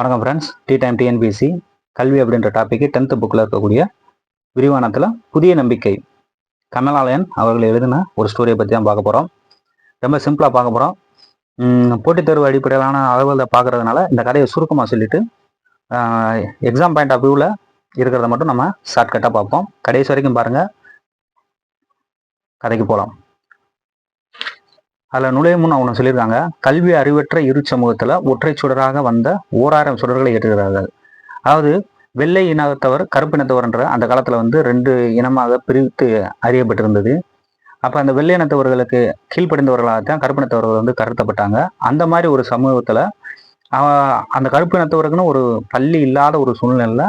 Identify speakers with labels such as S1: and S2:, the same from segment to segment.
S1: வணக்கம் friends D time TNPSC கல்வி அப்படின்ற டாப்பிக்கு டென்த்து புக்கில் இருக்கக்கூடிய விரிவானத்தில் புதிய நம்பிக்கை. கமலாலயன் அவர்கள் எழுதின ஒரு ஸ்டோரியை பற்றி தான் பார்க்க போகிறோம் ரொம்ப சிம்பிளாக பார்க்க போகிறோம் போட்டித் தேர்வு அடிப்படையிலான அளவில் பார்க்கறதுனால இந்த கதையை சுருக்கமாக சொல்லிட்டு எக்ஸாம் பாயிண்ட் ஆஃப் வியூவில் இருக்கிறத மட்டும் நம்ம ஷார்ட்கட்டாக பார்ப்போம். கடைசி வரைக்கும் பாருங்கள் கதைக்கு போகலாம் அதில் நுழையும் முன் அவங்க சொல்லியிருக்காங்க. கல்வி அறிவற்ற இரு சமூகத்தில் ஒற்றை சுடராக வந்த ஓராயிரம் சுடர்களை ஏற்றுகிறார்கள். அதாவது வெள்ளை இனத்தவர் கருப்பு இனத்தவர்ன்ற அந்த காலத்தில் வந்து ரெண்டு இனமாக பிரித்து அறியப்பட்டிருந்தது. அப்போ அந்த வெள்ளை இனத்தவர்களுக்கு கீழ்ப்படிந்தவர்களாக தான் கருப்பு இனத்தவர்கள் வந்து கருத்தப்பட்டாங்க அந்த மாதிரி ஒரு சமூகத்தில் அந்த கருப்பு இனத்தவருக்குன்னு ஒரு பள்ளி இல்லாத ஒரு சூழ்நிலையில்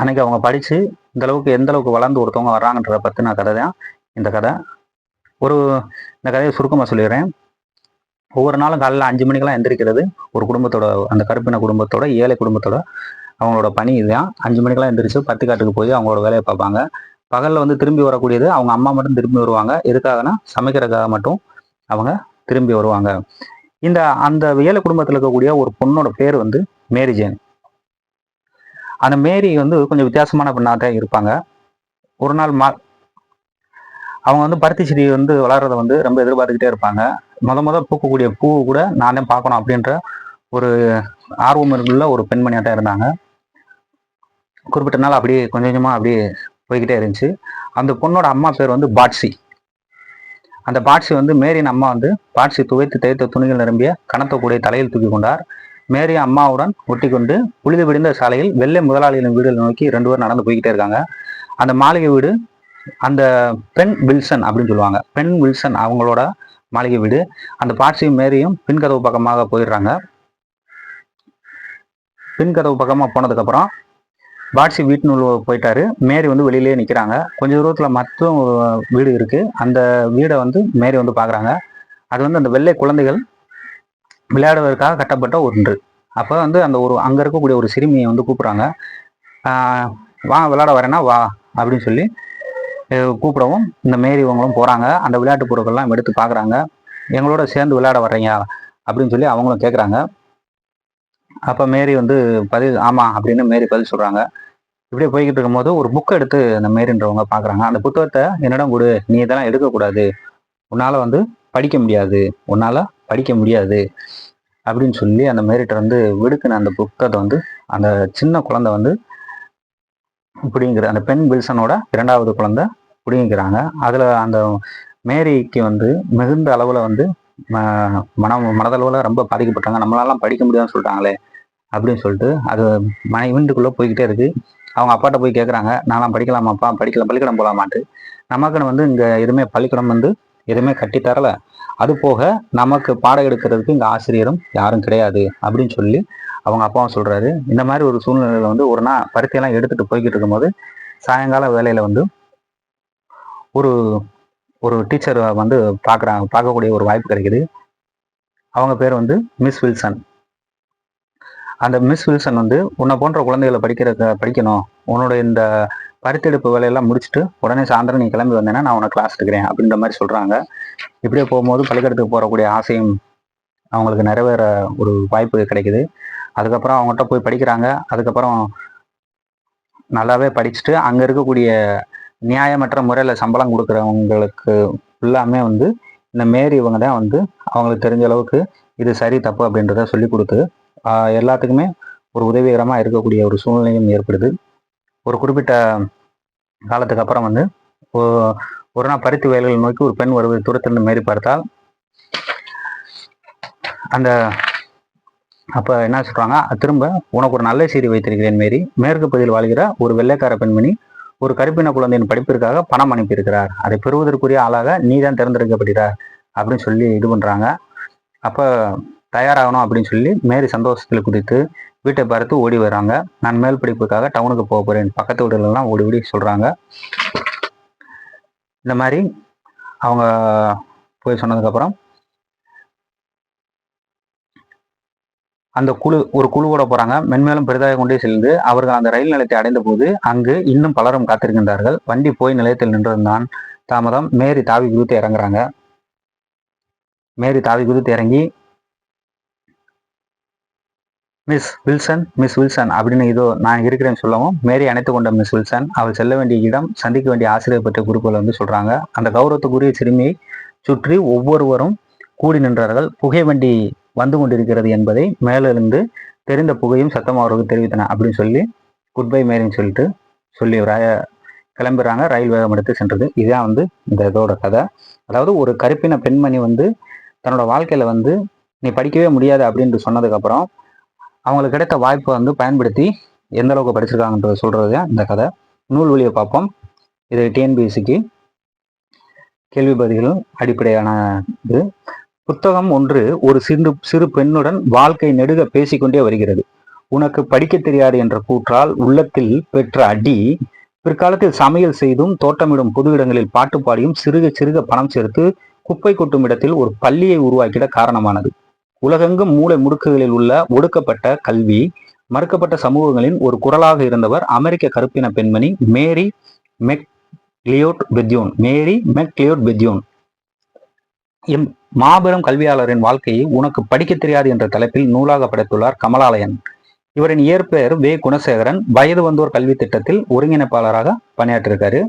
S1: அன்னைக்கு அவங்க படித்து இந்த அளவுக்கு எந்த அளவுக்கு வளர்ந்து ஒருத்தவங்க வர்றாங்கன்றத பற்றின கதை தான் இந்த கதை. ஒரு இந்த கதையை சுருக்கமாக சொல்லிடுறேன். ஒவ்வொரு நாளும் காலையில் அஞ்சு மணிக்கெல்லாம் எந்திரிக்கிறது ஒரு குடும்பத்தோட அந்த கருப்பின குடும்பத்தோட ஏழை குடும்பத்தோட அவங்களோட பணி இதுதான். அஞ்சு மணிக்கெல்லாம் எந்திரிச்சு பத்து காட்டுக்கு போய் அவங்களோட வேலையை பார்ப்பாங்க. பகலில் வந்து திரும்பி வரக்கூடியது அவங்க அம்மா மட்டும் திரும்பி வருவாங்க. எதுக்காகனா சமைக்கிறதுக்காக மட்டும் அவங்க திரும்பி வருவாங்க. இந்த அந்த ஏழை குடும்பத்தில் இருக்கக்கூடிய ஒரு பொண்ணோட பேர் வந்து மேரி ஜேன். அந்த மேரி வந்து கொஞ்சம் வித்தியாசமான பெண்ணாக தான் இருப்பாங்க. ஒரு நாள் மா அவங்க வந்து பருத்தி செடி வந்து வளர்றத வந்து ரொம்ப எதிர்பார்த்துக்கிட்டே இருப்பாங்க. முத முத பூக்கக்கூடிய பூ கூட நானே பார்க்கணும் அப்படின்ற ஒரு ஆர்வம் இருக்குள்ள ஒரு பெண்மணியாட்டம் இருந்தாங்க. குறிப்பிட்ட நாள் அப்படியே கொஞ்சம் கொஞ்சமாக அப்படியே போய்கிட்டே இருந்துச்சு. அந்த பொண்ணோட அம்மா பேர் வந்து பாட்சி. அந்த பாட்சி வந்து மேரியின் அம்மா வந்து பாட்சி துவைத்து தேய்த்த துணிகள் நிரம்பிய கணத்தக்கூடிய தலையில் தூக்கி கொண்டார். மேரி அம்மாவுடன் ஒட்டி கொண்டு உழுது விடிந்த சாலையில் வெள்ளை முதலாளிகளின் வீடுகளை நோக்கி ரெண்டு பேரும் நடந்து போய்கிட்டே இருக்காங்க. அந்த மாளிகை வீடு அந்த பெண் வில்சன் அப்படின்னு சொல்லுவாங்க. பெண் வில்சன் அவங்களோட மாளிகை வீடு. அந்த பாட்சியும் மேரியும் பின்கதவு பக்கமாக போயிடுறாங்க. பின்கதவு பக்கமாக போனதுக்கப்புறம் பாட்சி வீட்டுனு போயிட்டாரு. மேரி வந்து வெளியிலேயே நிற்கிறாங்க கொஞ்சம் தூரத்தில் மற்றும் வீடு இருக்குது அந்த வீடை வந்து மேரி வந்து பார்க்குறாங்க அது வந்து அந்த வெள்ளை குழந்தைகள் விளையாடுவதற்காக கட்டப்பட்ட ஒன்று. அப்போ வந்து அந்த ஒரு அங்கே இருக்கக்கூடிய ஒரு சிறுமியை வந்து கூப்பிட்றாங்க. வா விளையாட வரேன்னா வா அப்படின்னு சொல்லி கூப்பிடவும் இந்த மேரி இவங்களும் போகிறாங்க அந்த விளையாட்டு பொருட்கள்லாம் எடுத்து பார்க்குறாங்க எங்களோட சேர்ந்து விளையாட வர்றீங்க அப்படின்னு சொல்லி அவங்களும் கேட்குறாங்க அப்போ மேரி வந்து பதில் ஆமாம் அப்படின்னு மேரி பதில் சொல்கிறாங்க இப்படியே போய்கிட்டு இருக்கும்போது ஒரு புக்கை எடுத்து அந்த மேரின்றவங்க பார்க்குறாங்க அந்த புத்தகத்தை என்னிடம் கொடு நீ இதெல்லாம் எடுக்கக்கூடாது உன்னால் வந்து படிக்க முடியாது. உன்னால் படிக்க முடியாது. அப்படின்னு சொல்லி அந்த மேரிட்ட வந்து விடுக்குன அந்த புத்தகத்தை வந்து அந்த சின்ன குழந்தை வந்து பிடிங்கிற அந்த பெண் வில்சனோட இரண்டாவது குழந்தை பிடிங்கிறாங்க அதில் அந்த மேரிக்கு வந்து மிகுந்த அளவில் வந்து மனம் மனதளவில் ரொம்ப பாதிக்கப்பட்டாங்க நம்மளாலாம் படிக்க முடியாதுன்னு சொல்லிட்டாங்களே அப்படின்னு சொல்லிட்டு அது மனை வீண்டுக்குள்ளே போய்கிட்டே இருக்குது அவங்க அப்பாட்ட போய் கேட்குறாங்க நான்லாம் படிக்கலாமாப்பா? படிக்கலாம் பள்ளிக்கூடம் போகலாமான்ட்டு நமக்குன்னு வந்து இங்கே எதுவுமே பள்ளிக்கூடம் வந்து எதுவுமே கட்டித்தரலை அது போக நமக்கு பாடம் எடுக்கிறதுக்கு இங்கே ஆசிரியரும் யாரும் கிடையாது அப்படின்னு சொல்லி அவங்க அப்பாவும் சொல்கிறாரு இந்த மாதிரி ஒரு சூழ்நிலையில் வந்து ஒரு நாள் பருத்தியெல்லாம் எடுத்துகிட்டு போய்கிட்டு இருக்கும்போது சாயங்கால வேலையில் வந்து ஒரு ஒரு டீச்சர் வந்து பார்க்குறாங்க பார்க்கக்கூடிய ஒரு வாய்ப்பு கிடைக்குது. அவங்க பேர் வந்து மிஸ் வில்சன். அந்த மிஸ் வில்சன் வந்து உன்னை போன்ற குழந்தைகளை படிக்கிற படிக்கணும். உன்னோட இந்த பருத்தெடுப்பு வேலையெல்லாம் முடிச்சுட்டு உடனே சாயந்தரம் நீ கிளம்பி வந்தேன்னா நான் உனக்கு கிளாஸ் எடுக்கிறேன் அப்படின்ற மாதிரி சொல்கிறாங்க இப்படியே போகும்போது பள்ளிக்கூடத்துக்கு போகக்கூடிய ஆசையும் அவங்களுக்கு நிறைவேற ஒரு வாய்ப்பு கிடைக்குது. அதுக்கப்புறம் அவங்ககிட்ட போய் படிக்கிறாங்க. அதுக்கப்புறம் நல்லாவே படிச்சுட்டு அங்கே இருக்கக்கூடிய நியாயமற்ற முறையில் சம்பளம் கொடுக்குறவங்களுக்கு ஃபுல்லாமே வந்து இந்த மேரி இவங்க தான் வந்து அவங்களுக்கு தெரிஞ்ச அளவுக்கு இது சரி தப்பு அப்படின்றத சொல்லி கொடுத்து எல்லாத்துக்குமே ஒரு உதவிகரமாக இருக்கக்கூடிய ஒரு சூழ்நிலையும் ஏற்படுது. ஒரு குறிப்பிட்ட காலத்துக்கு அப்புறம் வந்து ஒரு நாள் பருத்தி வயல்கள் நோக்கி ஒரு பெண் ஒரு தூரத்திலிருந்து மேரி பார்த்தால் அந்த அப்போ என்ன சொல்கிறாங்க திரும்ப உனக்கு ஒரு நல்ல செய்தி வைத்திருக்கிறேன் மாரி. மேற்கு பகுதியில் வாழ்கிற ஒரு வெள்ளைக்கார பெண்மணி ஒரு கருப்பின குழந்தையின் படிப்பிற்காக பணம் அனுப்பியிருக்கிறார். அதை பெறுவதற்குரிய ஆளாக நீ தான் தேர்ந்தெடுக்கப்படுகிறார் அப்படின்னு சொல்லி இது பண்ணுறாங்க அப்போ தயாராகணும் அப்படின்னு சொல்லி மேரி சந்தோஷத்தில் குதித்து வீட்டை பார்த்து ஓடி வராங்க. நான் மேல் படிப்புக்காக டவுனுக்கு போக போகிறேன் பக்கத்து வீடுகள்லாம் ஓடி ஓடி சொல்கிறாங்க இந்த மாதிரி அவங்க போய் சொன்னதுக்கப்புறம் அந்த குழு ஒரு குழுவோட போறாங்க. மென்மேலும் பெரிதாக கொண்டே செல்ந்து அவர்கள் அந்த ரயில் நிலையத்தை அடைந்த போது அங்கு இன்னும் பலரும் காத்திருக்கின்றார்கள். வண்டி போய் நிலையத்தில் நின்றிருந்தான் தாமதம். மேரி தாவி குதித்து இறங்குறாங்க. மேரி தாவி குதித்து இறங்கி மிஸ் வில்சன் மிஸ் வில்சன் அப்படின்னு இதோ நான் இருக்கிறேன்னு சொல்லவும் மேரி அணைத்து கொண்ட மிஸ் வில்சன் அவள் செல்ல வேண்டிய இடம் சந்திக்க வேண்டிய ஆசிரியர் பற்றிய குறிப்புகள் வந்து சொல்றாங்க. அந்த கௌரவத்துக்குரிய சிறுமியை சுற்றி ஒவ்வொருவரும் கூடி நின்றார்கள். புகை வண்டி வந்து கொண்டிருக்கிறது என்பதை மேலிருந்து தெரிந்த புகையும் சத்தம் அவருக்கு தெரிவித்தன அப்படின்னு சொல்லி குட் பை மேரின்னு சொல்லிட்டு சொல்லி கிளம்புறாங்க. ரயில் வேகம் எடுத்து சென்றது. இதுதான் வந்து இந்த இதோட கதை. அதாவது ஒரு கருப்பின பெண்மணி வந்து தன்னோட வாழ்க்கையில வந்து நீ படிக்கவே முடியாது அப்படின்ட்டு சொன்னதுக்கப்புறம் அவங்களுக்கு கிடைத்த வாய்ப்பை வந்து பயன்படுத்தி எந்த அளவுக்கு படிச்சிருக்காங்கன்றது சொல்றது இந்த கதை. நூல் வழியை பார்ப்போம். இது டிஎன்பிஎஸ்சிக்கு கேள்வி பதில்களும் அடிப்படையான இது. புத்தகம் ஒன்று ஒரு சிறு சிறு பெண்ணுடன் வாழ்க்கை நெடுக பேசிக்கொண்டே வருகிறது. உனக்கு படிக்க தெரியாது என்ற கூற்றால் உள்ளத்தில் பெற்ற அடி பிற்காலத்தில் சமையல் செய்தும் தோட்டமிடும் பொது இடங்களில் பாட்டு பாடியும் சிறுக சிறுக பணம் சேர்த்து குப்பை கொட்டும் இடத்தில் ஒரு பள்ளியை உருவாக்கிட காரணமானது. உலகெங்கும் மூளை முடுக்குகளில் உள்ள ஒடுக்கப்பட்ட கல்வி மறுக்கப்பட்ட சமூகங்களின் ஒரு குரலாக இருந்தவர் அமெரிக்க கருப்பின பெண்மணி Mary McLeod Bethune Mary McLeod Bethune. M மாபெரும் கல்வியாளரின் வாழ்க்கையை உனக்கு படிக்க தெரியாது என்ற தலைப்பில் நூலாக படைத்துள்ளார் கமலாலயன். இவரின் இயற்பெயர் வே. குணசேகரன். வயது வந்தோர் கல்வி திட்டத்தில் ஒருங்கிணைப்பாளராக பணியாற்றிருக்காரு.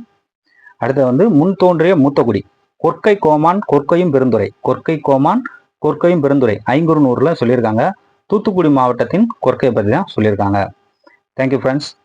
S1: அடுத்து வந்து முன் தோன்றிய மூத்தகுடி. கொற்கை கோமான் கொற்கையும் பெருந்துறை. கொற்கை கோமான் கொற்கையும் பெருந்துறை. ஐங்குறுநூறுல சொல்லியிருக்காங்க. தூத்துக்குடி மாவட்டத்தின் கொற்கை பற்றி தான் சொல்லியிருக்காங்க. Thank you friends